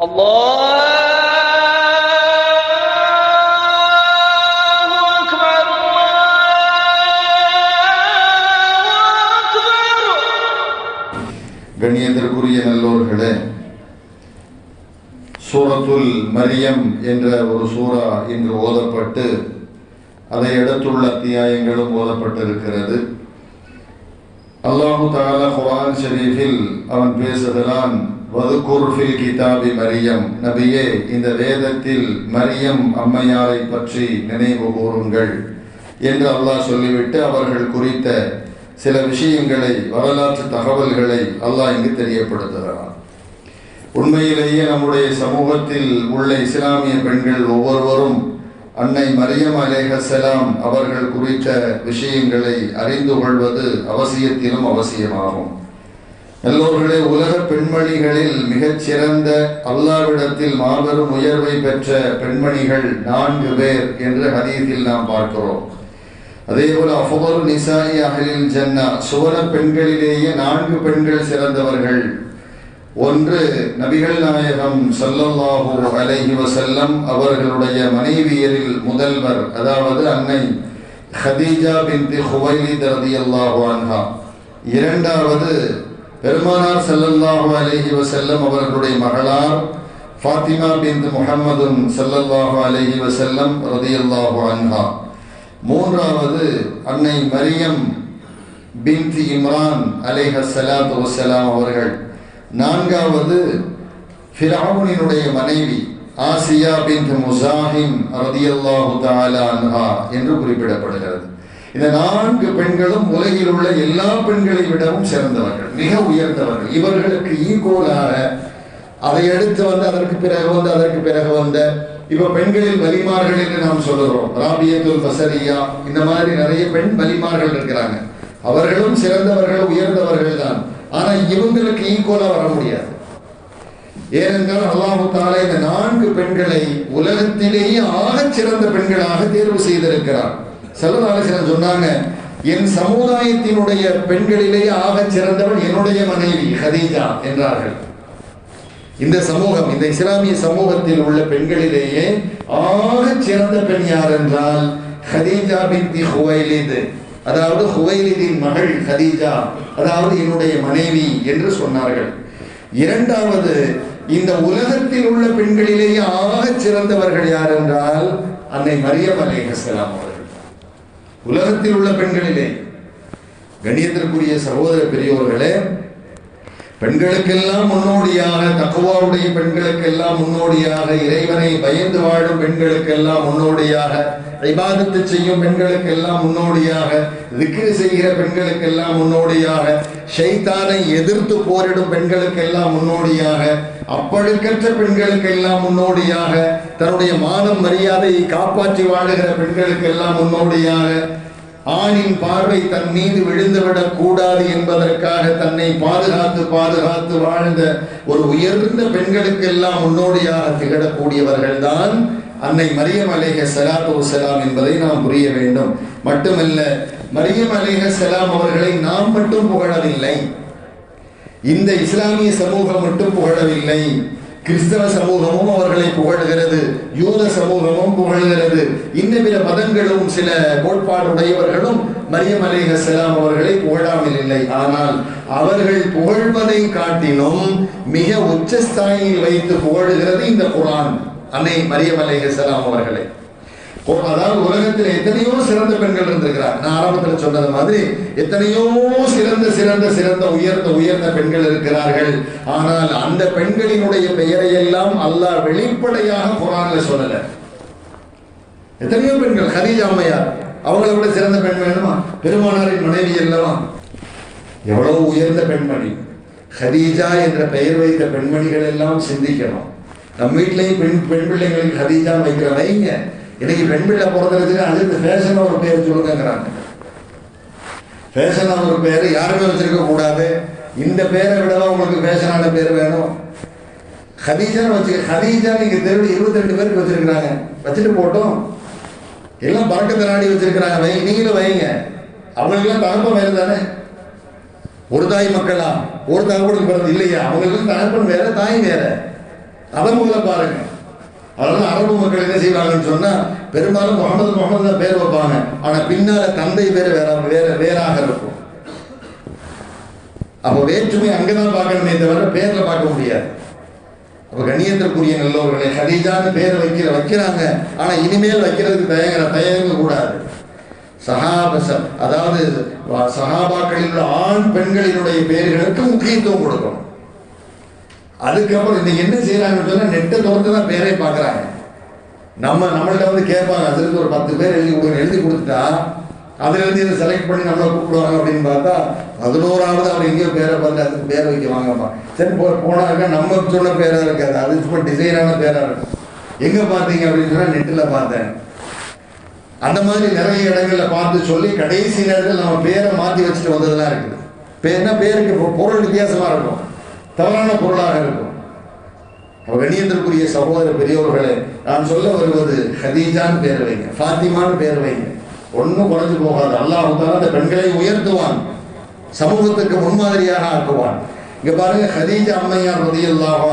الله أكبر الله أكبر கண்ணியத்திற்குரிய நல்லோர்களே சூரத்துல் மரியம் என்ற ஒரு சூரா இன்று ஓதப்பட்டு அதை அடுத்துள்ள அத்தியாயங்களும் ஓதப்பட்டிருக்கிறது அல்லாஹு தாலா குர்ஆன் ஷரீஃபில் அவன் பேசுகிறான் வதுகுர்ஃபில் கிதாபி மரியம். நபியே இந்த வேதத்தில் மரியம் அம்மையாரை பற்றி நினைவு கூறுங்கள் என்று அல்லாஹ் சொல்லிவிட்டு அவர்கள் குறித்த சில விஷயங்களை வரலாற்று தகவல்களை அல்லாஹ் இங்கு தெரியப்படுத்துகிறான். உண்மையிலேயே நம்முடைய சமூகத்தில் உள்ள இஸ்லாமிய பெண்கள் ஒவ்வொருவரும் அன்னை மரியம் அலேஹலாம் அவர்கள் குறித்த விஷயங்களை அறிந்து கொள்வது அவசியத்திலும் அவசியமாகும். எல்லோர்களே உலக பெண்மணிகளில் மிகச் சிறந்த அல்லாவிடத்தில் மாபெரும் உயர்வை பெற்ற பெண்மணிகள் நான்கு பேர் என்று ஹதீஸில் நாம் பார்க்கிறோம். அதே போல அஃபோர் நிசாயி அகலில் ஜன்னா சுவன பெண்களிலேயே நான்கு பெண்கள் சிறந்தவர்கள். ஒன்று நபிகள் நாயகம் ஸல்லல்லாஹு அலஹி வசல்லம் அவர்களுடைய மனைவியரில் முதல்வர் அதாவது அன்னை ஹதீஜா ஹுவைலி தரதி ரலியல்லாஹு அன்ஹா. இரண்டாவது பெருமானார் செல்லல்லாஹு அலைஹி வசல்லம் அவர்களுடைய மகளார் ஃபாத்திமா பின்த் முஹம்மதுன் ஸல்லல்லாஹு அலைஹி வஸல்லம் ரலியல்லாஹு அன்ஹா. மூன்றாவது அன்னை மரியம் பின்த் இம்ரான் அலேஹ சலாத் வசலாம் அவர்கள். நான்காவது ஃபிராவுனினுடைய மனைவி ஆசியா பின் முசாஹிம் ரதியல்லாஹு தாலா அன்ஹா என்று குறிப்பிடப்படுகிறது. இந்த நான்கு பெண்களும் உலகில் உள்ள எல்லா பெண்களை விடவும் சிறந்தவர்கள் மிக உயர்ந்தவர்கள். இவர்களுக்கு ஈகோலாக அதை அடுத்து வந்து அதற்கு பிறகு வந்து அதற்கு பிறகு வந்த இப்ப பெண்களில் வலிமார்கள் என்று நாம் சொல்லுகிறோம். ராபியத்துல் பசரியா இந்த மாதிரி நிறைய பெண் வலிமார்கள் இருக்கிறாங்க. அவர்களும் சிறந்தவர்கள் உயர்ந்தவர்கள் தான். ஆனா இவங்களுக்கு ஈக்குவலா வர முடியாது. ஏனென்றால் அல்லாஹு தாலா இந்த நான்கு பெண்களை உலகத்திலேயே ஆகச் சிறந்த பெண்களாக தேர்வு செய்திருக்கிறார் செல்லதாலசன் சொன்னாங்க என் சமுதாயத்தினுடைய பெண்களிலேயே ஆகச் சிறந்தவள் என்னுடைய மனைவி ஹதீஜா என்றார்கள். இந்த சமூகம் இந்த இஸ்லாமிய சமூகத்தில் உள்ள பெண்களிலேயே ஆகச் சிறந்த பெண் யார் என்றால் ஹதீஜா பின்தி ஹுவைலிது. அதாவது ஹுவைலிதின் மகள் ஹதீஜா அதாவது என்னுடைய மனைவி என்று சொன்னார்கள். இரண்டாவது இந்த உலகத்தில் உள்ள பெண்களிலேயே ஆகச் சிறந்தவர்கள் யார் என்றால் அன்னை மரியம் அலேஹலாம் அவர்கள் உலகத்தில் உள்ள பெண்களிலே கணியத்திற்குரிய சகோதர பெரியோர்களே பெண்களுக்கெல்லாம் முன்னோடியாக தக்குவாவுடைய பெண்களுக்கெல்லாம் முன்னோடியாக இறைவனை பயந்து வாழும் பெண்களுக்கெல்லாம் முன்னோடியாக இபாதத்து செய்யும் பெண்களுக்கெல்லாம் முன்னோடியாக திக்ரு செய்கிற பெண்களுக்கெல்லாம் முன்னோடியாக ஷைத்தானை எதிர்த்து போரிடும் பெண்களுக்கெல்லாம் முன்னோடியாக அப்பழுக்கற்ற பெண்களுக்கெல்லாம் முன்னோடியாக தன்னுடைய மானம் மரியாதையை காப்பாற்றி வாழுகிற பெண்களுக்கெல்லாம் முன்னோடியாக ஆணின் பார்வை தன் மீது விழுந்துவிடக் கூடாது என்பதற்காக தன்னை பாதுகாத்து பாதுகாத்து வாழ்ந்த ஒரு உயர்ந்த பெண்களுக்கெல்லாம் முன்னோடியாக திகழக்கூடியவர்கள் தான் அன்னை மரியம் அலேக சலாத்து செலாம் என்பதை நாம் புரிய வேண்டும். மட்டுமல்ல மரியம் அலேக சலாம் அவர்களை நாம் மட்டும் புகழவில்லை. இந்த இஸ்லாமிய சமூகம் மட்டும் புகழவில்லை. கிறிஸ்தவ சமூகமும் அவர்களை புகழ்கிறது யூத சமூகமும் புகழ்கிறது. இன்னும் பிற மதங்களும் சில கோட்பாடுடையவர்களும் மரியம் அலைஹஸ்ஸலாம் அவர்களை புகழாமல் இல்லை. ஆனால் அவர்கள் புகழ்வதை காட்டிலும் மிக உச்சஸ்தாயில் வைத்து புகழுகிறது இந்த குரான். அன்னை மரியம் அலைஹஸ்ஸலாம் அவர்களை. அதாவது உலகத்தில் எத்தனையோ சிறந்த பெண்கள் இருந்திருக்கிறார் நான் ஆரம்பத்தில் சொன்னது மாதிரி எத்தனையோ சிறந்த சிறந்த சிறந்த உயர்ந்த உயர்ந்த பெண்கள் இருக்கிறார்கள். ஆனால் அந்த பெண்களினுடைய பெயரை எல்லாம் அல்லாஹ் வெளிப்படையாக குரான்ல சொல்லல. எத்தனையோ பெண்கள் ஹதீஜா அம்மையார் அவங்கள விட சிறந்த பெண் வேணுமா பெருமானாரின் மனைவி அல்லவா? எவ்வளவு உயர்ந்த பெண்மணி. ஹதீஜா என்ற பெயர் வைத்த பெண்மணிகள் எல்லாம் சிந்திக்கணும். நம்ம வீட்லையும் பெண் பெண் பிள்ளைங்களுக்கு ஹதீஜா வைக்கிற வைங்க. இன்னைக்கு பெண் பிள்ளை பிறந்ததுக்கு அடுத்து ஃபேஷன் ஒரு பேர் சொல்லுங்கிறாங்க ஃபேஷனாக ஒரு பேர் யாருமே வச்சிருக்க கூடாது. இந்த பேரை விடவா உங்களுக்கு ஃபேஷனான பேர் வேணும்? ஹதீஜான்னு வச்சு ஹதீஜா நீங்க தெருவில் இருபத்தி ரெண்டு பேருக்கு வச்சிருக்கிறாங்க. வச்சுட்டு போட்டோம். எல்லாம் பறக்கத்தை நாடி வச்சிருக்கிறாங்க. வை நீங்களும் வைங்க. அவங்களுக்கெல்லாம் தகப்பன் வேறு தானே? ஒரு தாய் மக்களா? ஒரு தகப்பனுக்கு பிறந்து இல்லையா? அவங்களுக்கு தகப்பன் வேற தாய் வேற. அதை முதல்ல பாருங்க. அதனால அரபு மக்கள் என்ன செய்வாங்கன்னு சொன்னா பெரும்பாலும் முகமது முகமது தான் பேர் வைப்பாங்க. ஆனா பின்னால தந்தை பேர் வேற வேற வேறாக இருக்கும். அப்போ வேற்றுமை அங்கதான் பார்க்கணுமே தவிர பேர்ல பார்க்க முடியாது. அப்ப கண்ணியத்திற்குரிய நல்லவர்களே ஹரிஜான்னு பேர் வைக்கிற வைக்கிறாங்க. ஆனா இனிமேல் வைக்கிறதுக்கு தயங்குற தயங்க கூடாது சகாபசம் அதாவது சகாபாக்களில் சஹாபாக்களில் உள்ள ஆண் பெண்களினுடைய பேர்களுக்கு முக்கியத்துவம் கொடுக்கணும். அதுக்கப்புறம் இன்னைக்கு என்ன செய்யறாங்கன்னு சொன்னால் நெட்டை திறந்து தான் பேரே பார்க்குறாங்க. நம்ம நம்மள்கிட்ட வந்து கேட்பாங்க அதுலேருந்து ஒரு பத்து பேர் எழுதி கொடுங்க. எழுதி கொடுத்துட்டா அதுலேருந்து இதை செலக்ட் பண்ணி நம்மளை கூப்பிடுவாங்க அப்படின்னு பார்த்தா பதினோராவது அவர் எங்கேயோ பேரை பார்த்து அதுக்கு பேர் வைக்க வாங்கப்பா சரி போ போனாக்க நம்ம சொன்ன பேராக இருக்காது. அது சும்மா டிசைனான பேராக இருக்கும். எங்கே பார்த்தீங்க அப்படின்னு சொன்னால் நெட்டில் பார்த்தேன். அந்த மாதிரி நிறைய இடங்களில் பார்த்து சொல்லி கடைசி நேரத்தில் நம்ம பேரை மாற்றி வச்சுட்டு வந்ததெல்லாம் இருக்குது. பேர்னா பேருக்கு பொருள் வித்தியாசமாக இருக்கும். தவறான பொருளாக இருக்கும். அப்ப சகோதர பெரியோர்களே நான் சொல்ல வருவது ஹதீஜான்னு பேர் வைங்க ஃபாத்திமான்னு பேர் வைங்க. ஒன்றும் குறைஞ்சு போகாது. அல்லாஹ் அந்த பெண்களை உயர்த்துவான். சமூகத்துக்கு முன்மாதிரியாக ஆக்குவான். இங்க பாருங்க ஹதீஜா அம்மையார் ரதியல்லாஹு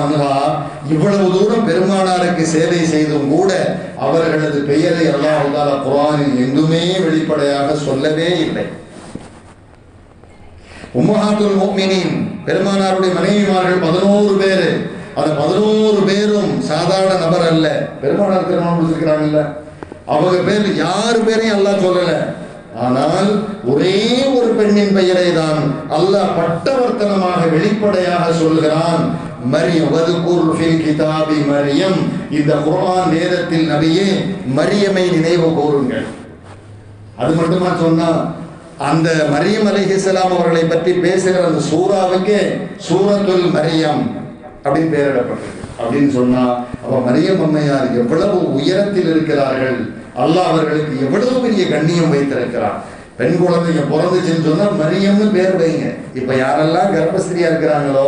இவ்வளவு தூரம் பெருமானாருக்கு சேவை செய்தும் கூட அவர்களது பெயரை அல்லாஹ் குரானில் எங்குமே வெளிப்படையாக சொல்லவே இல்லை. உம்மஹாத்துல் மோமினின் பெருமானாருடைய மனைவிமார்கள் பதினோரு பேர். அந்த பதினோரு பேரும் சாதாரண நபர் அல்ல. பெருமானார் திருமணம் முடிச்சிருக்கிறாங்கல்ல. அவங்க பேர் யார் பேரையும் அல்லாஹ் சொல்லல. ஆனால் ஒரே ஒரு பெண்ணின் பெயரை தான் அல்லாஹ் பட்டவர்த்தனமாக வெளிப்படையாக சொல்கிறான் மரியம் வதுகுர் ஃபில் கிதாபி மரியம். இந்த குர்ஆன் வேதத்தில் நபியே மரியமை நினைவு கூறுங்கள். அது மட்டுமா சொன்னா அந்த மரியம் அலிஹிஸ்லாம் அவர்களை பற்றி பேசுகிற அந்த சூறாவுக்கே சூரத்துல் மரியம் அப்படின்னு பெயரிடப்பட்டது. அப்படின்னு சொன்னா அப்ப மரியம் அம்மையார் எவ்வளவு உயரத்தில் இருக்கிறார்கள்? அல்லாஹ் அவர்களுக்கு எவ்வளவு பெரிய கண்ணியம் வைத்திருக்கிறார்? பெண் குழந்தைங்க பிறந்துச்சுன்னு சொன்னா மரியம்னு பேர் வைங்க. இப்ப யாரெல்லாம் கர்ப்பஸ்திரியா இருக்கிறாங்களோ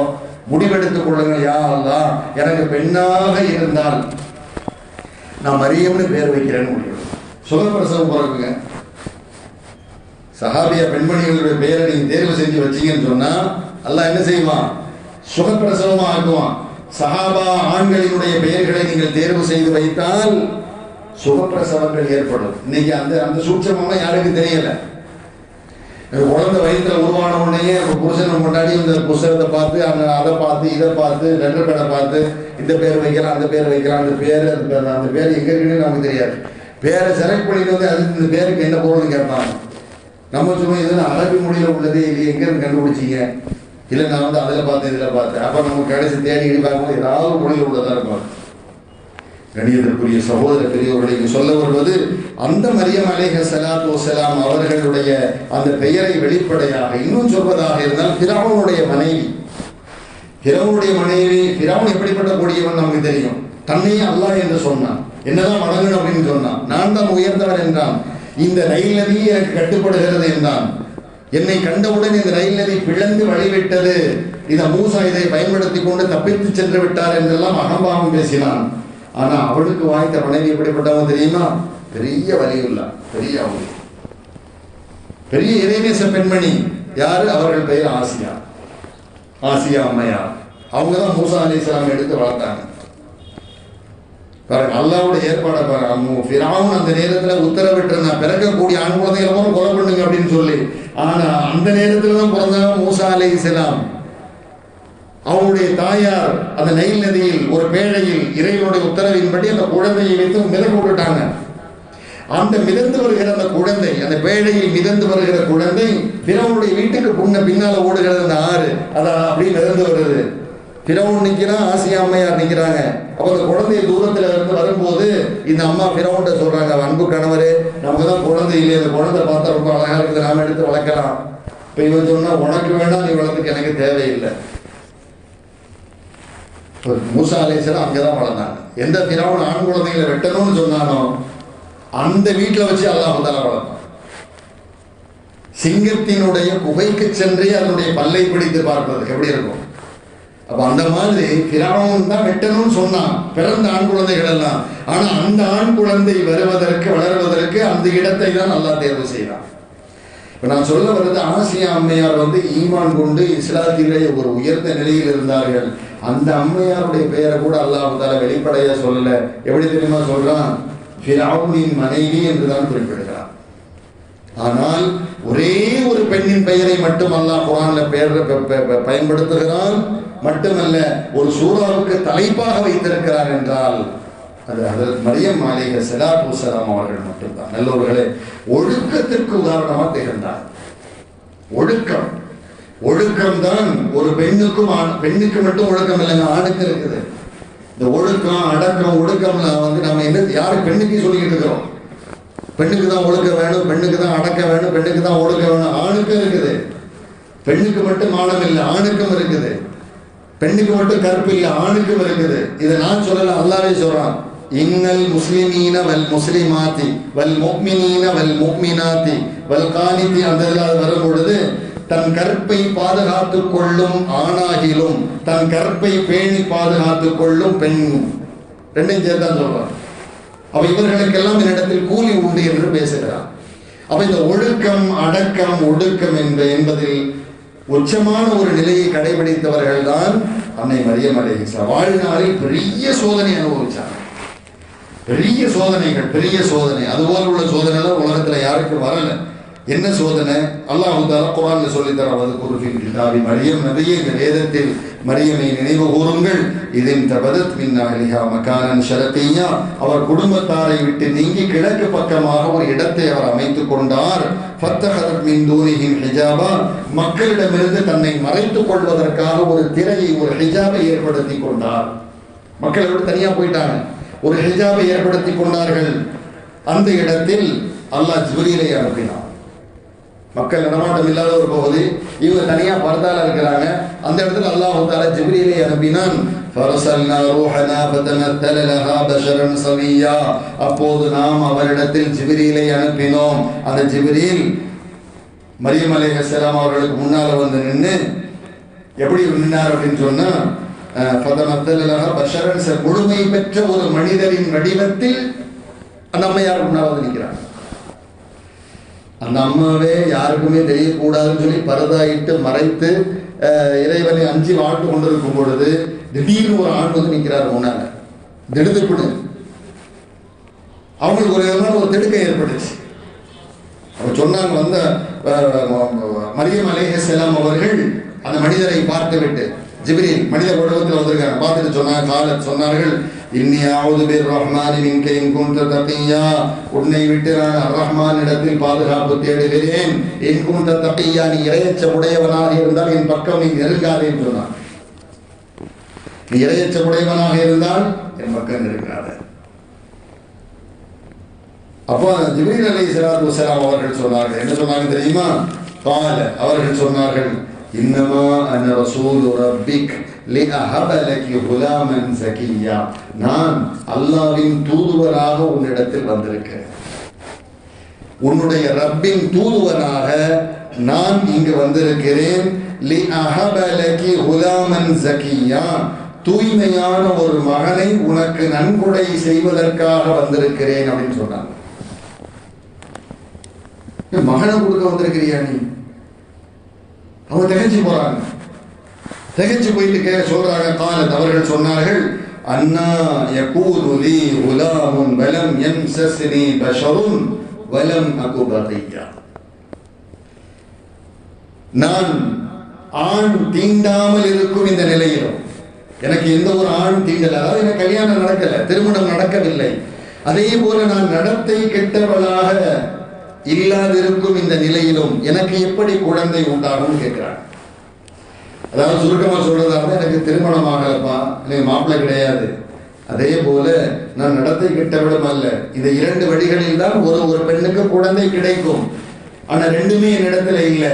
முடிவெடுத்துக் கொள்ளுங்கள். யா அல்லா எனக்கு பெண்ணாக இருந்தால் நான் மரியம்னு பேர் வைக்கிறேன்னு முடிவு சுகப்பிரசவம் பிறகுங்க சஹாபிய பெண்மணிகளுடைய பெயரை நீங்க தேர்வு செஞ்சு வச்சீங்கன்னு சொன்னா அல்லாஹ் என்ன செய்வான்? சுகப்பிரசவமா ஆக்குவான். சஹாபா ஆண்களினுடைய பெயர்களை நீங்கள் தேர்வு செய்து வைத்தால் சுகப்பிரசவங்கள் ஏற்படும். இன்னைக்கு அந்த அந்த சூட்சமெல்லாம் யாருக்கும் தெரியல? குழந்தை வயிற்றுல உருவான உடனே ஒரு புருஷனை முன்னாடி இந்த புஸ்தகத்தை பார்த்து அந்த அதை பார்த்து இதை பார்த்து ரெண்டு பேரை பார்த்து இந்த பேர் வைக்கிறான் அந்த பேர் வைக்கிறான் அந்த பேர் அந்த பேர் அந்த பேர் எங்க இருக்குன்னு நமக்கு தெரியாது. பேரை செலக்ட் பண்ணிட்டு வந்து அதுக்கு இந்த பேருக்கு என்ன பொருள்னு கேட்பாங்க. நம்ம சும்மா இது அரபி மொழியில் உள்ளதே இது எங்க கண்டுபிடிச்சிங்க கண்டுபிடிச்சீங்க? இல்லை நான் வந்து அதில் பார்த்தேன் இதில் பார்த்தேன். அப்போ நம்ம கடைசி தேடி இடி பார்க்கும்போது ஏதாவது மொழியில் உள்ளதாக இருக்கும். கணியத்திற்குரிய சகோதர பெரியவர்களை சொல்ல வருவது அந்த மரியம் அலேஹ சலாத்து வசலாம் அவர்களுடைய அந்த பெயரை வெளிப்படையாக இன்னும் சொல்வதாக இருந்தால் பிராவனுடைய மனைவி. பிறவனுடைய மனைவி பிறவன் எப்படிப்பட்ட கூடியவன் நமக்கு தெரியும்? தன்னையே அல்லாஹ் என்று சொன்னான். என்னதான் வணங்கணும் அப்படின்னு சொன்னான். நான் தான் உயர்ந்தவன் என்றான். இந்த ரயில் நதி எனக்கு கட்டுப்படுகிறது என்றான். என்னை கண்டவுடன் இந்த ரயில் நதி பிளந்து வழிவிட்டது. இந்த மூசா இதை பயன்படுத்தி கொண்டு தப்பித்து சென்று விட்டார் என்றெல்லாம் அகம்பாவம் பேசினான். ஆனா அவளுக்கு வாய்த்த மனைவி எப்படிப்பட்டவன் தெரியுமா? பெரிய வலியுள்ளா பெரிய அவள். பெரிய இறைநேச பெண்மணி. யாரு? அவர்கள் பெயர் ஆசியா. ஆசியா அம்மையா அவங்க தான் மூசா அலி இஸ்லாம் எடுத்து வளர்த்தாங்க. பாருங்க அல்லாவோட ஏற்பாடை பாருங்க. ஃபிரௌன் அந்த நேரத்தில் உத்தரவிட்டு பிறக்கக்கூடிய ஆண் குழந்தைகளை கொலை பண்ணுங்க அப்படின்னு சொல்லி. ஆனா அந்த நேரத்தில் தான் பிறந்தவன் மூசா அலை இஸ்லாம் அவங்களுடைய தாயார் அந்த நைல் நதியில் ஒரு பேழையில் இறைவனுடைய உத்தரவின்படி அந்த குழந்தையை வைத்து மிதக்க விட்டுட்டாங்க. அந்த மிதந்து வருகிற அந்த குழந்தை அந்த பேழையில் மிதந்து வருகிற குழந்தை பிறவனுடைய வீட்டுக்கு புண்ண பின்னால ஓடுகிறது அந்த ஆறு அதை அப்படியே மிதந்து வருது. பிறவன் நிற்கிறான் ஆசியா அம்மையார் நிற்கிறாங்க அப்போ அந்த குழந்தை தூரத்தில் இருந்து வரும்போது இந்த அம்மா பிறவன்ட்ட சொல்றாங்க அன்பு கணவரே நமக்கு தான் குழந்தை இல்லையே அந்த குழந்தை பார்த்தா ரொம்ப அழகா இருக்குது நாம எடுத்து வளர்க்கலாம். இப்போ இவன் சொன்னா உனக்கு வேண்டாம் நீ வளர்த்துக்கு எனக்கு தேவையில்லை. மூசா அலைசலாம் அங்கே தான் வளர்ந்தாங்க எந்த பிறவன் ஆண் குழந்தைகளை வெட்டணும்னு சொன்னானோ அந்த வீட்டில் வச்சு அல்லாஹ் வந்தால வளர்த்தான் சிங்கத்தினுடைய குகைக்கு சென்றே அதனுடைய பல்லை பிடித்து பார்ப்பது எப்படி இருக்கும்? அப்ப அந்த மாதிரி பிறவன் தான் வெட்டணும்னு சொன்னான். பிறந்த ஆண் குழந்தைகள் எல்லாம். ஆனா அந்த ஆண் குழந்தை வருவதற்கு வளர்வதற்கு அந்த இடத்தை தான் நல்லா தேர்வு செய்தான். இப்ப நான் சொல்ல வர்றது ஆசியா அம்மையார் வந்து ஈமான் கொண்டு இஸ்லாத்திலே ஒரு உயர்ந்த நிலையில் இருந்தார்கள். அந்த அம்மையாருடைய பெயரை கூட அல்லாஹ் தால வெளிப்படையா சொல்லல. எப்படி தெரியுமா சொல்றான்? பிராவுனின் மனைவி என்றுதான் குறிப்பிடுகிறான். ஆனால் ஒரே ஒரு பெண்ணின் பெயரை மட்டும் அல்லாஹ் குரான்ல பெயர் பயன்படுத்துகிறான். மட்டுமல்ல ஒரு சூறாவுக்கு தலைப்பாக வைத்திருக்கிறார் என்றால் அது அதற்கு மரியம் மாளிகை சலாத்து சலாம் அவர்கள் மட்டும்தான். நல்லவர்களே ஒழுக்கத்திற்கு உதாரணமாக திகழ்ந்தார். ஒழுக்கம். ஒழுக்கம் தான் ஒரு பெண்ணுக்கும் ஆண்- பெண்ணுக்கு மட்டும் ஒழுக்கம் இல்லைங்க ஆணுக்கு இருக்குது. இந்த ஒழுக்கம் அடக்கம் ஒழுக்கம் வந்து நம்ம என்ன யாரு பெண்ணுக்கு சொல்லிக்கிட்டு இருக்கிறோம்? பெண்ணுக்கு தான் ஒழுக்க வேணும் பெண்ணுக்கு தான் அடக்க வேணும் பெண்ணுக்கு தான் ஒழுக்க வேணும். ஆணுக்கும் இருக்குது. பெண்ணுக்கு மட்டும் மானம் இல்லை ஆணுக்கும் இருக்குது. பெண்ணுக்கு மட்டும் கற்பு இல்லை ஆணுக்கும் இருக்குது. இதை நான் சொல்லல அல்லாவே சொல்றான். இன்னல் முஸ்லிமீன வல் முஸ்லிமாத்தி வல் முக்மினீன வல் முக்மினாத்தி வல் காணித்தி அந்த இதில் வரும் பொழுது தன் கற்பை பாதுகாத்து கொள்ளும் ஆணாகிலும் தன் கற்பை பேணி பாதுகாத்து கொள்ளும் பெண்ணும். ரெண்டையும் சேர்த்தான் சொல்றான். அப்ப இவர்களுக்கெல்லாம் என்னிடத்தில் கூலி உண்டு என்று பேசுகிறார். அப்ப இந்த ஒழுக்கம் அடக்கம் ஒடுக்கம் என்ப என்பதில் உச்சமான ஒரு நிலையை கடைபிடித்தவர்கள் தான் அன்னை மரியம் அலைஹிஸ்ஸலாம் வாழ்நாளில் பெரிய சோதனை அனுபவிச்சார். பெரிய சோதனைகள் பெரிய சோதனை. அதுபோல உள்ள சோதனை உலகத்துல யாருக்கும் வரல. என்ன சோதனை? அல்லாஹ் தாலா குரான்ல சொல்லி தரவது குருஃபின் கிதாபி மரியம். நபியே இந்த வேதத்தில் மரியமை நினைவு கூறுங்கள். இதின் தபதத் மின் அஹ்லிஹா மகானன் ஷரத்தையா அவர் குடும்பத்தாரை விட்டு நீங்கி கிழக்கு பக்கமாக ஒரு இடத்தை அவர் அமைத்துக் கொண்டார். ஃபத்தஹரத் மின் தூனிஹிம் ஹிஜாபா. மக்களிடமிருந்து தன்னை மறைத்துக் கொள்வதற்காக ஒரு திரையை ஒரு ஹிஜாபை ஏற்படுத்தி கொண்டார். மக்கள் விட்டு தனியாக போயிட்டாங்க. ஒரு ஹிஜாபை ஏற்படுத்தி கொண்டார்கள். அந்த இடத்தில் அல்லாஹ் ஜிப்ரீலை அனுப்பினான். மக்கள் நடமாட்டம் இல்லாத ஒரு பகுதி இவங்க தனியா பர்தால இருக்கிறாங்க அந்த இடத்துல அல்லாஹ் தாலா ஜிப்ரீலை அனுப்பினான் فَأَرْسَلْنَا رُوحَنَا فَتَمَثَّلَ لَهَا بَشَرًا سَوِيًّا அப்போது நாம் அவரிடத்தில் ஜிப்ரீலை அனுப்பினோம் அந்த ஜிப்ரீல் மரியம் அலைஹிஸ்ஸலாம் அவர்களுக்கு முன்னால வந்து நின்று எப்படி நின்னார் அப்படின்னு சொன்னா அஹ், فَتَمَثَّلَ لَهَا بَشَرًا سَ- முழுமை பெற்ற ஒரு மனிதரின் வடிவத்தில் அந்த அம்மையார் முன்னால் வந்து நிற்கிறார் அந்த அம்மாவே யாருக்குமே தெரியக்கூடாதுன்னு சொல்லி பரதாயிட்டு மறைத்து இறைவனை அஞ்சு வாழ்த்து கொண்டிருக்கும் பொழுது திடீர்னு ஒரு ஆண் வந்து நிற்கிறார் முன்னால திடுதிப்புன்னு அவங்களுக்கு ஒரு விதமான ஒரு திடுக்கம் ஏற்பட்டுச்சு. அவர் சொன்னாங்க வந்த அஹ், ம- மரியம் அலேஹலாம் அவர்கள் அந்த மனிதரை பார்த்து விட்டு ஜிபிரி மனித உலகத்தில் வந்திருக்காங்க. பார்த்துட்டு சொன்னாங்க கால சொன்னார்கள் இன்னி ஆவது பேர் ரஹ்மான் மின்க இன் குன்ற தப்பியா உன்னை விட்டு நான் அர் ரஹ்மான் இடத்தில் பாதுகாப்பு தேடுகிறேன். இன் குன்ற தப்பியா நீ இறையச்ச உடையவனாக இருந்தால் என் பக்கம் நீ நெருங்காதேன்னு சொன்னான். நீ இறையச்ச உடையவனாக இருந்தால் என் பக்கம் நெருங்காத. அப்போ ஜிபீர் அலி சலாத்து வசலாம் அவர்கள் சொன்னார்கள். என்ன சொன்னாங்க தெரியுமா? பால அவர்கள் சொன்னார்கள் இன்னமா அன ரசூல் ரப்பிக். லி சகியா. நான் அல்லாவின் தூதுவராக உன்னிடத்தில் வந்திருக்கிறேன். உன்னுடைய ரப்பின் தூதுவனாக நான் இங்கு வந்திருக்கிறேன். லி அஹபலகி குலாமன் சகியா. தூய்மையான ஒரு மகனை உனக்கு நன்கொடை செய்வதற்காக வந்திருக்கிறேன் அப்படின்னு சொன்னாங்க. மகனை கொடுக்க வந்திருக்கிறியா நீ? அவங்க திகச்சு போறாங்க. திகச்சு போயிட்டு கே சொல்றாங்க காலத் அவர்கள் சொன்னார்கள். அண்ணா யகூது லீ குலாமுன் வலம் யம்சஸ்னி பஷருன் வலம் அகு பகியா. நான் ஆண் தீண்டாமல் இருக்கும் இந்த நிலையிலும் எனக்கு எந்த ஒரு ஆண் தீண்டல அதாவது எனக்கு கல்யாணம் நடக்கல திருமணம் நடக்கவில்லை. அதே போல நான் நடத்தை கெட்டவளாக இல்லாதிருக்கும் இந்த நிலையிலும் எனக்கு எப்படி குழந்தை உண்டாகும் கேட்கிறான் அதாவது சுருக்கமா சொல்றதா இருந்தா எனக்கு திருமணம் ஆகலப்பா எனக்கு மாப்பிள்ளை கிடையாது. அதே போல நான் நடத்தை கெட்டவிடம் அல்ல. இந்த இரண்டு வழிகளில் தான் ஒரு ஒரு பெண்ணுக்கு குழந்தை கிடைக்கும். ஆனா ரெண்டுமே என்னிடத்துல இல்லை.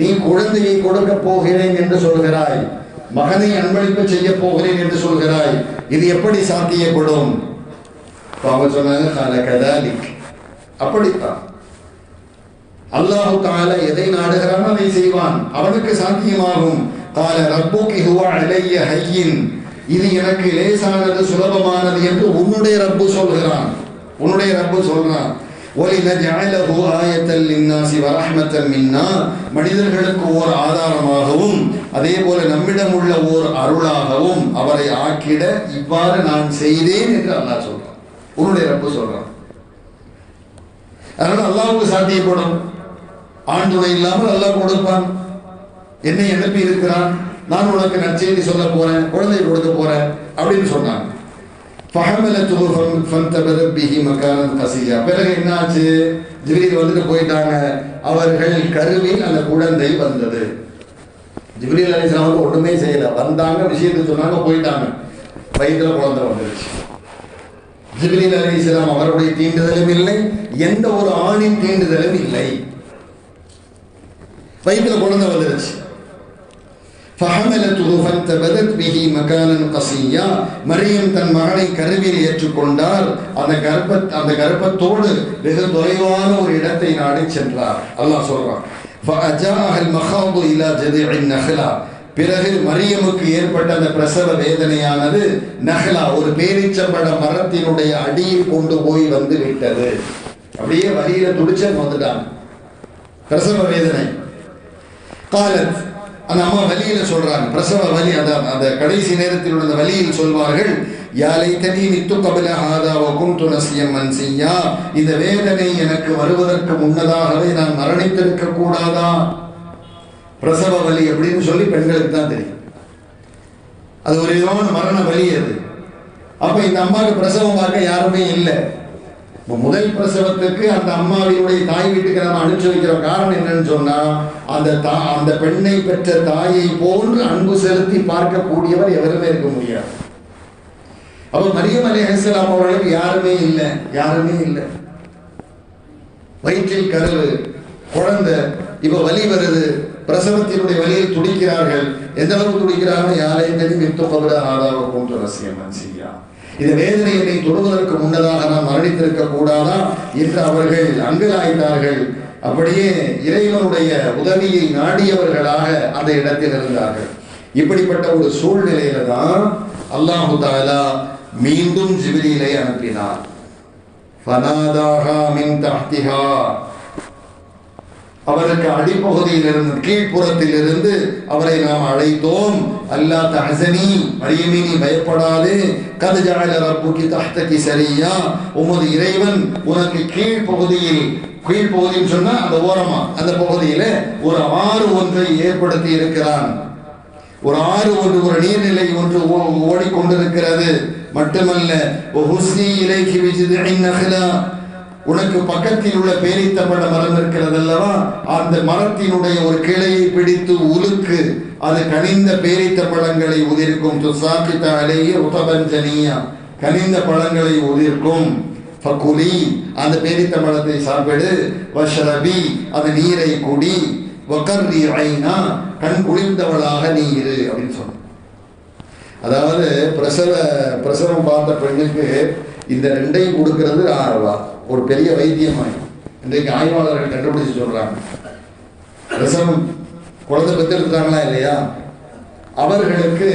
நீ குழந்தையை கொடுக்க போகிறேன் என்று சொல்கிறாய். மகனை அன்பளிப்பு செய்ய போகிறேன் என்று சொல்கிறாய். இது எப்படி சாத்தியப்படும்? அவங்க சொன்னாங்க அப்படித்தான். அல்லாஹு கால எதை நாடுகிறானோ அதை செய்வான். அவனுக்கு சாத்தியமாகும். கால ரப்புக்கு ஹுவா இளைய ஹையின் இது எனக்கு லேசானது சுலபமானது என்று உன்னுடைய ரப்பு சொல்கிறான். உன்னுடைய ரப்பு சொல்கிறான். ஒலினஜாலஹு ஆயத்தல் லின்னாசி வரஹ்மத்தல் மின்னா. மனிதர்களுக்கு ஓர் ஆதாரமாகவும் அதே போல நம்மிடம் உள்ள ஓர் அருளாகவும் அவரை ஆக்கிட இவ்வாறு நான் செய்தேன் என்று அல்லாஹ் சொல்றான். உன்னுடைய ரப்பு சொல்றான். அதனால அல்லாஹுக்கு சாத்தியப்படும் ஆண் இல்லாமல் அல்லாஹ் கொடுப்பான். என்னை அனுப்பி இருக்கிறான். நான் உனக்கு நற்செய்தி சொல்ல போறேன் குழந்தை கொடுக்க போறேன் அப்படின்னு சொன்னாங்க பிறகு என்னாச்சு? ஜிப்ரீல் வந்துட்டு போயிட்டாங்க. அவர்கள் கருவி அந்த குழந்தை வந்தது. ஜிப்ரீல் அலிஸ்லாமுக்கு ஒன்றுமே செய்யல. வந்தாங்க விஷயத்தை சொன்னாங்க போயிட்டாங்க. வயிற்றுல குழந்தை வந்துருச்சு. ஜிப்ரீல் அலி இஸ்லாம் அவருடைய தீண்டுதலும் இல்லை எந்த ஒரு ஆணின் தீண்டுதலும் இல்லை. வயிற்றுல குழந்தை வந்துருச்சு. فحملته فانتبذت به مكانا قصيا மரியம் தன் மகனை கருவில் ஏற்றுக்கொண்டார் அந்த கர்ப்ப அந்த கர்ப்பத்தோடு வெகு தொலைவான ஒரு இடத்தை நாடி சென்றார் அல்லாஹ் சொல்றான் فأجاءها المخاض إلى جذع النخلة பிறகு மரியமுக்கு ஏற்பட்ட அந்த பிரசவ வேதனையானது நஹ்லா ஒரு பேரிச்சம்பழ மரத்தினுடைய அடியில் கொண்டு போய் வந்து விட்டது அப்படியே வழியில துடிச்சன் வந்துட்டாங்க பிரசவ வேதனை காலத் அந்த அம்மா வலியில சொல்றாங்க. பிரசவ வலி அந்த அந்த கடைசி நேரத்தில் உள்ள வலியில் சொல்வார்கள் யாலை தனி நித்து கபில ஆதாவ குந்து நசியம் மன்சியா. இந்த வேதனை எனக்கு வருவதற்கு முன்னதாகவே நான் மரணித்திருக்க கூடாதா? பிரசவ வலி அப்படின்னு சொல்லி பெண்களுக்கு தான் தெரியும். அது ஒரு விதமான மரண வலி அது. அப்ப இந்த அம்மாவுக்கு பிரசவம் பார்க்க யாருமே இல்லை. இப்போ முதல் பிரசவத்துக்கு அந்த அம்மாவினுடைய தாய் வீட்டுக்கு நம்ம அனுப்பிச்சு வைக்கிற காரணம் என்னன்னு சொன்னா அந்த தா அந்த பெண்ணை பெற்ற தாயை போன்று அன்பு செலுத்தி பார்க்கக்கூடியவர் எவருமே இருக்க முடியாது. அப்ப மரியம் அலி அலிஸ்லாம் அவர்களுக்கு யாருமே இல்லை. யாருமே இல்லை. வயிற்றில் கருவு குழந்தை இப்போ வலி வருது. பிரசவத்தினுடைய வழியில் துடிக்கிறார்கள். எந்த அளவுக்கு துடிக்கிறார்கள் யாரையும் தெரியும் வித்து கபட ஆதார போன்ற ரசியம் செய்யா இந்த வேதனை என்னை தொடுவதற்கு முன்னதாக நான் மரணித்திருக்க கூடாதா? என்று அவர்கள் அங்கலாய்த்தார்கள். அப்படியே இறைவனுடைய உதவியை நாடியவர்களாக அந்த இடத்தில் இருந்தார்கள். இப்படிப்பட்ட ஒரு சூழ்நிலையில தான் அல்லாஹு தாலா மீண்டும் ஜிபிரியிலை அனுப்பினார். அவருக்கு அடிப்பகுதியில் இருந்து கீழ்ப்புறத்தில் இருந்து அவரை நாம் அழைத்தோம். அல்லா தஹசனி மரியமே நீ பயப்படாதே. கது ஜஅல ரப்புக்கு தஹ்தகி சரியா. உமது இறைவன் உனக்கு கீழ்ப்பகுதியில் கீழ்ப்பகுதின்னு சொன்னா அந்த ஓரமா அந்த பகுதியில ஒரு ஆறு ஒன்றை ஏற்படுத்தி இருக்கிறான். ஒரு ஆறு ஒன்று ஒரு நீர்நிலை ஒன்று ஓ- ஓடிக்கொண்டிருக்கிறது. மட்டுமல்ல ஹுஸ்னி இலைக்கு விஜிதின் நகலா உனக்கு பக்கத்தில் உள்ள பேரித்தம்பழ மரம் இருக்கிறது அல்லவா அந்த மரத்தினுடைய ஒரு கிளையை பிடித்து உலுக்கு அது கனிந்த பேரித்தம்பழங்களை உதிர்க்கும். துசாக்கித்த அலேயே உதபஞ்சனியா கனிந்த பழங்களை உதிர்க்கும். ஃபகுலி அந்த பேரித்தம்பழத்தை சாப்பிடு. வஷ்ரபி அந்த நீரை குடி. வக்கர்ரி ஐனா கண் குளிர்ந்தவளாக நீ இரு அப்படின்னு சொன்ன அதாவது பிரசவ பிரசவம் பார்த்த பெண்ணுக்கு இந்த ரெண்டையும் கொடுக்கறது ஆ- ஒரு பெரிய வைத்தியமாய் இன்றைக்கு ஆய்வாளர்கள் கண்டுபிடிச்சு சொல்றாங்க. பிரசவம் குழந்தை பெற்றிருக்காங்களா இல்லையா? அவர்களுக்கு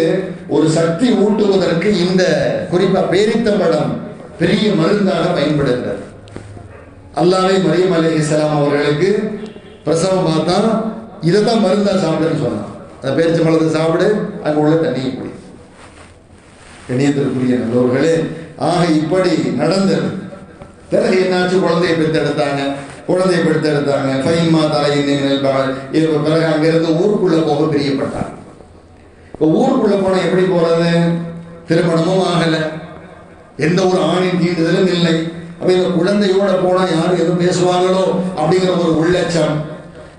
ஒரு சக்தி ஊட்டுவதற்கு இந்த குறிப்பா படம் பெரிய மருந்தாக பயன்படுகிறது. அல்லாவே மரியம் அலைஹிஸ்ஸலாம் அவர்களுக்கு பிரசவம் பார்த்தா இதை தான் மருந்தா சாப்பிடுன்னு சொன்னான். அந்த பேரிச்சம்பழத்தை சாப்பிடு அங்கே உள்ள தண்ணியை குடி. கணியத்திற்குரிய நல்லவர்களே ஆக இப்படி நடந்தது. பிறகு என்னாச்சு? குழந்தையை பெற்றெடுத்தாங்க. குழந்தையை பெற்றெடுத்தாங்க. ஃபைமா தலையின் பிறகு அங்கிருந்து ஊருக்குள்ள போக பிரியப்பட்டாங்க. இப்போ ஊருக்குள்ள போனால் எப்படி போறது? திருமணமும் ஆகலை. எந்த ஒரு ஆணின் தீண்டுதலும் இல்லை. அப்ப இந்த குழந்தையோட போனால் யாரும் எதுவும் பேசுவாங்களோ அப்படிங்கிற ஒரு உள்ளச்சம்.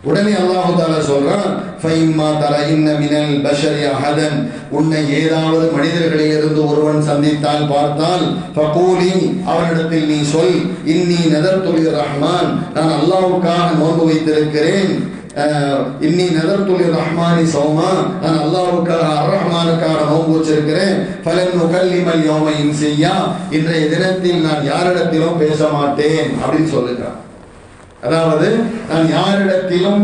உடனே அல்லாஹு தாலா சொல்றான் ஃபைம்மா தரஇன்ன மினல் பஷரி அகதன் உன்னை ஏதாவது மனிதர்களில் இருந்து ஒருவன் சந்தித்தால் பார்த்தால் ஃபகூலி அவனிடத்தில் நீ சொல் இன்னி நதர்துலி ரஹ்மான். நான் அல்லாவுக்காக நோன்பு வைத்திருக்கிறேன். இன்னி இன்னி நதர்துலி ரஹ்மானி சௌமா. நான் அல்லாவுக்காக அர் ரஹ்மானுக்காக நோன்பு வச்சிருக்கிறேன். பலன் நுகல்லிமல் யோம செய்யா இன்றைய தினத்தில் நான் யாரிடத்திலும் பேச மாட்டேன் அப்படின்னு சொல்லுகிறான். அதாவது நான் யாரிடத்திலும்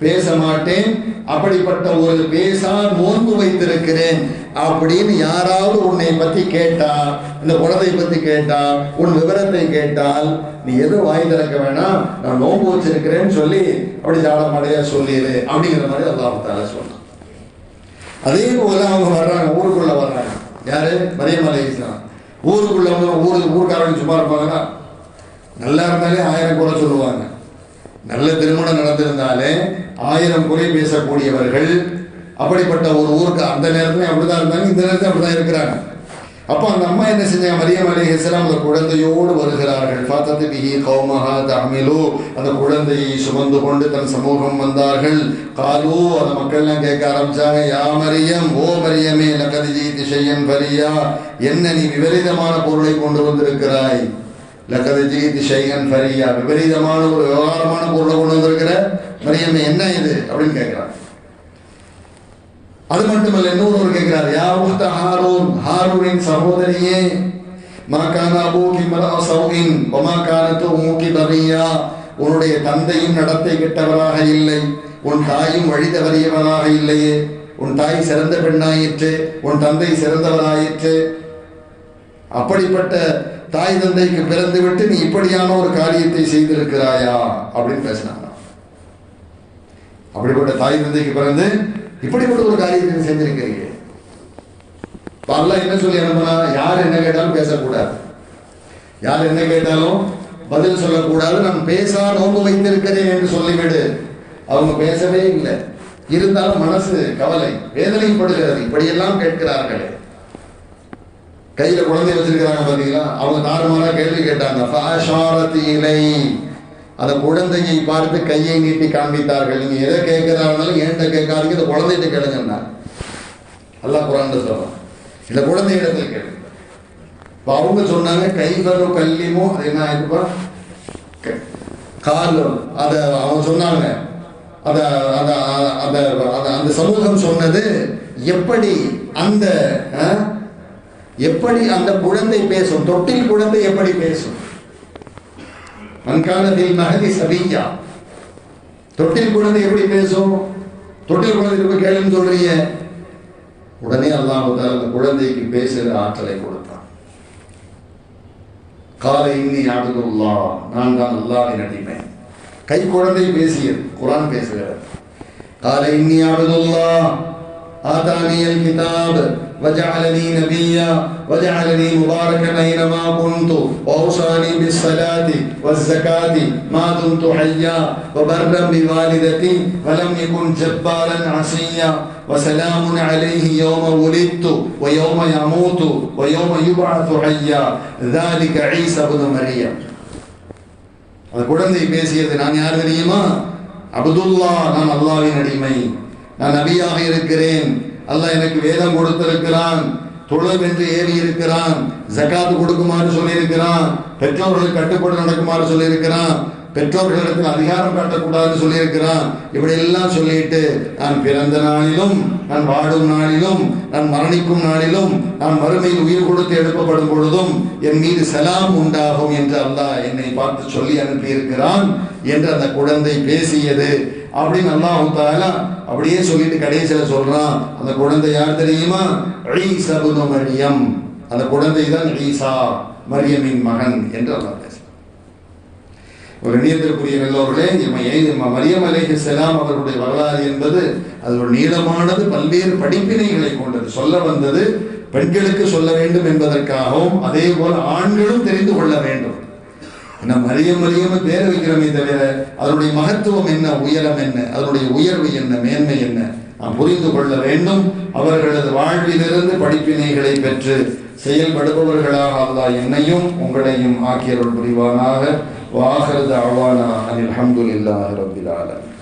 பேச மாட்டேன் அப்படிப்பட்ட ஒரு பேசா நோன்பு வைத்திருக்கிறேன். அப்படின்னு யாராவது உன்னை பத்தி கேட்டா இந்த குழந்தை பத்தி கேட்டா உன் விவரத்தை கேட்டால் நீ எதுவும் வாய் திறக்க வேணாம் நான் நோன்பு வச்சிருக்கிறேன்னு சொல்லி அப்படி ஜாடமடையா சொல்லிடு அப்படிங்கிற மாதிரி அல்லாஹால சொன்னான் அதே போல அவங்க வர்றாங்க ஊருக்குள்ள வர்றாங்க. யாரு? மரியமலை இஸ்லாம். ஊருக்குள்ள வந்து ஊருக்கு ஊருக்காரங்க சும்மா இருப்பாங்கன்னா நல்லா இருந்தாலே ஆயிரம் கூட சொல்லுவாங்க. நல்ல திருமணம் நடந்திருந்தாலே ஆயிரம் குறை பேசக்கூடியவர்கள் அப்படிப்பட்ட ஒரு ஊருக்கு அந்த நேரத்துல அப்படிதான் இருந்தாங்க இந்த நேரத்துல அப்படிதான் இருக்கிறாங்க. அப்போ அந்த அம்மா என்ன செஞ்சாங்க? மரியம் அலிஹிஸ்லாம் அந்த குழந்தையோடு வருகிறார்கள். பார்த்தது பிஹி கௌமஹா தமிழோ அந்த குழந்தையை சுமந்து கொண்டு தன் சமூகம் வந்தார்கள். காலோ அந்த மக்கள்லாம் கேட்க ஆரம்பிச்சாங்க யா மரியம் ஓ மரியமே லகதி ஜீதி ஷையன் பரியா என்ன நீ விபரீதமான பொருளை கொண்டு வந்திருக்கிறாய்? லக்கது ஜீதி ஷையன் ஃபரியா. விபரீதமான ஒரு விவகாரமான பொருளை கொண்டு வந்திருக்கிற மரியம் என்ன இது? அப்படின்னு கேட்கிறான் அது மட்டுமல்ல இன்னொரு கேட்கிறார் யா உக்த ஹாரூன் ஹாரூனின் சகோதரியே மா கான அபூகி மரா சௌஇன் வமா கானத்து உம்முகி பகியா. உன்னுடைய தந்தையும் நடத்தை கெட்டவராக இல்லை உன் தாயும் வழி தவறியவராக இல்லையே. உன் தாய் சிறந்த பெண்ணாயிற்று உன் தந்தை சிறந்தவராயிற்று. அப்படிப்பட்ட தாய் தந்தைக்கு பிறந்து விட்டு நீ இப்படியான ஒரு காரியத்தை செய்திருக்கிறாயா? அப்படின்னு பேசினாங்க. அப்படிப்பட்ட தாய் தந்தைக்கு பிறந்து இப்படிப்பட்ட ஒரு காரியத்தை நீ செஞ்சிருக்கிறீங்க இப்ப என்ன சொல்லி அனுப்புனா யார் என்ன கேட்டாலும் பேசக்கூடாது. யார் என்ன கேட்டாலும் பதில் சொல்லக்கூடாது. நான் பேசா நோம்பு வைத்திருக்கிறேன் என்று சொல்லிவிடு. அவங்க பேசவே இல்லை. இருந்தாலும் மனசு கவலை வேதனைப்படுகிறது. இப்படியெல்லாம் கேட்கிறார்களே. கையில குழந்தை வச்சிருக்கிறாங்க பாத்தீங்களா? அவங்க தாறுமாறா கேள்வி கேட்டாங்க. இலை அந்த குழந்தையை பார்த்து கையை நீட்டி காண்பித்தார்கள். நீங்க எதை கேட்கிறதா இருந்தாலும் ஏன்ட்ட கேட்காதீங்க இந்த குழந்தைகிட்ட கேளுங்கன்னா நல்லா குரான் சொல்றான். இந்த குழந்தை இடத்துல கேளுங்க அவங்க சொன்னாங்க கைகளும் கல்லிமோ. அது என்ன ஆயிருப்பா கால் அதை அவங்க சொன்னாங்க. அத அதை அந்த சமூகம் சொன்னது எப்படி அந்த அஹ், எப்படி அந்த குழந்தை பேசும்? தொட்டில் குழந்தை எப்படி பேசும்? மண்காலத்தில் மகதி சபியா. தொட்டில் குழந்தை எப்படி பேசும்? தொட்டில் குழந்தை போய் கேளுன்னு சொல்றீங்க. உடனே அல்லாஹால அந்த குழந்தைக்கு பேசுகிற ஆற்றலை கொடுத்தான். காலை இன்னி ஆட்டுக்குள்ளா நான் தான் அல்லாவின் அடிமை. கை குழந்தை பேசியது குரான் பேசுகிறது. காலை இன்னி ஆடுதுல்லா ஆதானியல் கிதாப். وجعلني نبيا وجعلني مباركا أينما كنت وأوصاني بالصلاة والزكاة ما دمت حيا وبرا بوالدتي ولم يكن جبارا عصيا وسلام عليه يوم ولدت ويوم يموت ويوم يبعث حيا ذلك عيسى بن مريم அந்த குழந்தை பேசியது நான் யார் தெரியுமா அப்துல்லா நான் அல்லாஹ்வின் அடிமை நான் நபியாக இருக்கிறேன் அல்லாஹ் எனக்கு வேதம் கொடுத்திருக்கிறான் தொழும் என்று ஏறி இருக்கிறான் ஜக்காத்து கொடுக்குமாறு சொல்லியிருக்கிறான் பெற்றோர்களுக்கு கட்டுப்பாடு நடக்குமாறு சொல்லியிருக்கிறான் பெற்றோர்களிடத்தில் அதிகாரம் காட்டக்கூடாதுன்னு சொல்லியிருக்கிறான். இப்படி எல்லாம் சொல்லிட்டு நான் பிறந்த நாளிலும் நான் வாடும் நாளிலும் நான் மரணிக்கும் நாளிலும் நான் மறுமையில் உயிர் கொடுத்து எழுப்பப்படும் பொழுதும் என் மீது சலாம் உண்டாகும் என்று அல்லாஹ் என்னை பார்த்து சொல்லி அனுப்பியிருக்கிறான் என்று அந்த குழந்தை பேசியது. அப்படின்னு அல்லாஹ் தாலா அப்படியே சொல்லிட்டு கடைசியில சொல்றான். அந்த குழந்தை யார் தெரியுமா? ஈசா மரியம். அந்த குழந்தை தான் ஈசா மரியமின் மகன் என்று அல்லாஹ் பேசுறான். ஒரு இணையத்திற்குரிய நல்லவர்களே இம்ம மரியம் அவர்களுடைய வரலாறு என்பது அது ஒரு நீளமானது பல்வேறு படிப்பினைகளை கொண்டது. சொல்ல வந்தது பெண்களுக்கு சொல்ல வேண்டும் என்பதற்காகவும் அதே போல ஆண்களும் தெரிந்து கொள்ள வேண்டும். நம்ம மரியம் மரியம் பேர் வைக்கிறோமே தவிர அதனுடைய மகத்துவம் என்ன உயரம் என்ன அதனுடைய உயர்வு என்ன மேன்மை என்ன நாம் புரிந்து கொள்ள வேண்டும். அவர்களது வாழ்விலிருந்து படிப்பினைகளை பெற்று செயல்படுபவர்களாக அல்லா என்னையும் உங்களையும் ஆக்கியவர்கள் புரிவானாக. வாஹரது அவானா அனில் அல்ஹம்துலில்லாஹி ரப்பில் ஆலமீன்.